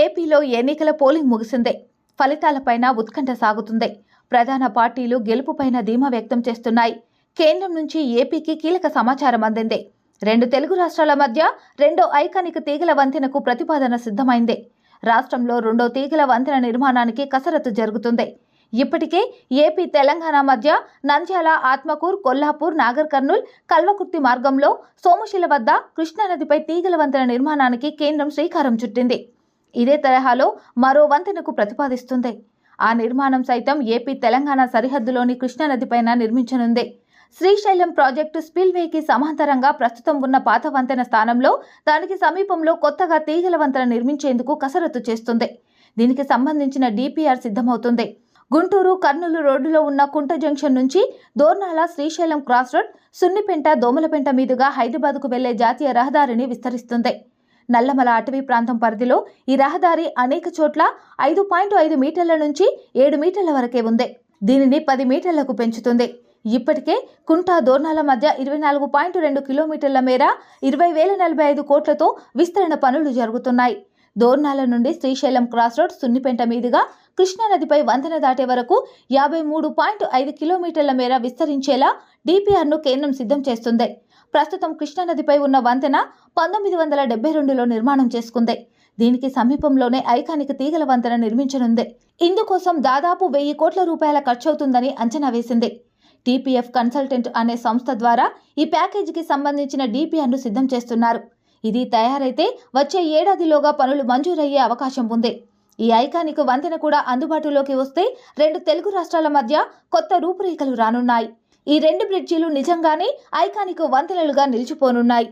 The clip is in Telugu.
ఏపీలో ఎన్నికల పోలింగ్ ముగిసిందే. ఫలితాలపైన ఉత్కంఠ సాగుతుంది. ప్రధాన పార్టీలు గెలుపుపైన ధీమా వ్యక్తం చేస్తున్నాయి. కేంద్రం నుంచి ఏపీకి కీలక సమాచారం అందింది. రెండు తెలుగు రాష్ట్రాల మధ్య రెండో ఐకానిక్ తీగల వంతెనకు ప్రతిపాదన సిద్ధమైంది. రాష్ట్రంలో రెండో తీగల వంతెన నిర్మాణానికి కసరత్తు జరుగుతుంది. ఇప్పటికే ఏపీ తెలంగాణ మధ్య నంద్యాల ఆత్మకూర్ కొల్హాపూర్ నాగర్ కర్నూల్ కల్వకుర్తి మార్గంలో సోముశిల వద్ద కృష్ణానదిపై తీగల వంతెన నిర్మాణానికి కేంద్రం శ్రీకారం చుట్టింది. ఇదే తరహాలో మరో వంతెనకు ప్రతిపాదిస్తుంది. ఆ నిర్మాణం సైతం ఏపీ తెలంగాణ సరిహద్దులోని కృష్ణానదిపైన నిర్మించనుంది. శ్రీశైలం ప్రాజెక్టు స్పిల్వేకి సమాంతరంగా ప్రస్తుతం ఉన్న పాత వంతెన స్థానంలో దానికి సమీపంలో కొత్తగా తీగల వంతెన నిర్మించేందుకు కసరత్తు చేస్తుంది. దీనికి సంబంధించిన డిపిఆర్ సిద్ధమవుతుంది. గుంటూరు కర్నూలు రోడ్డులో ఉన్న కుంట జంక్షన్ నుంచి దోర్నాల శ్రీశైలం క్రాస్ రోడ్ సున్నిపెంట దోమలపెంట మీదుగా హైదరాబాద్కు వెళ్ళే జాతీయ రహదారిని విస్తరిస్తుంది. నల్లమల అటవీ ప్రాంతం పరిధిలో ఈ రహదారి అనేక చోట్ల ఐదు పాయింట్ ఐదు మీటర్ల నుంచి ఏడు మీటర్ల వరకే ఉంది. దీనిని పది మీటర్లకు పెంచుతుంది. ఇప్పటికే కుంట దోర్నాల మధ్య ఇరవై నాలుగు పాయింట్ రెండు కిలోమీటర్ల మేర ఇరవై వేల నలభై ఐదు కోట్లతో విస్తరణ పనులు జరుగుతున్నాయి. దోర్నాల నుండి శ్రీశైలం క్రాస్ రోడ్ సున్నిపెంట మీదుగా కృష్ణానదిపై వంతెన దాటే వరకు యాభై మూడు పాయింట్ ఐదు కిలోమీటర్ల మేర విస్తరించేలా డిపిఆర్ను కేంద్రం సిద్ధం చేస్తుంది. ప్రస్తుతం కృష్ణానదిపై ఉన్న వంతెన పంతొమ్మిది వందల డెబ్బై రెండులో నిర్మాణం చేసుకుంది. దీనికి సమీపంలోనే ఐకానిక్ తీగల వంతెన నిర్మించనుంది. ఇందుకోసం దాదాపు వెయ్యి కోట్ల రూపాయల ఖర్చవుతుందని అంచనా వేసింది. టీపీఎఫ్ కన్సల్టెంట్ అనే సంస్థ ద్వారా ఈ ప్యాకేజీకి సంబంధించిన డిపిఆర్ను సిద్ధం చేస్తున్నారు. ఇది తయారైతే వచ్చే ఏడాదిలోగా పనులు మంజూరయ్యే అవకాశం ఉంది. ఈ ఐకానిక్ వంతెన కూడా అందుబాటులోకి వస్తే రెండు తెలుగు రాష్ట్రాల మధ్య కొత్త రూపురేఖలు రానున్నాయి. ఈ రెండు బ్రిడ్జీలు నిజంగానే ఐకానిక్ వంతెనలుగా నిలిచిపోనున్నాయి.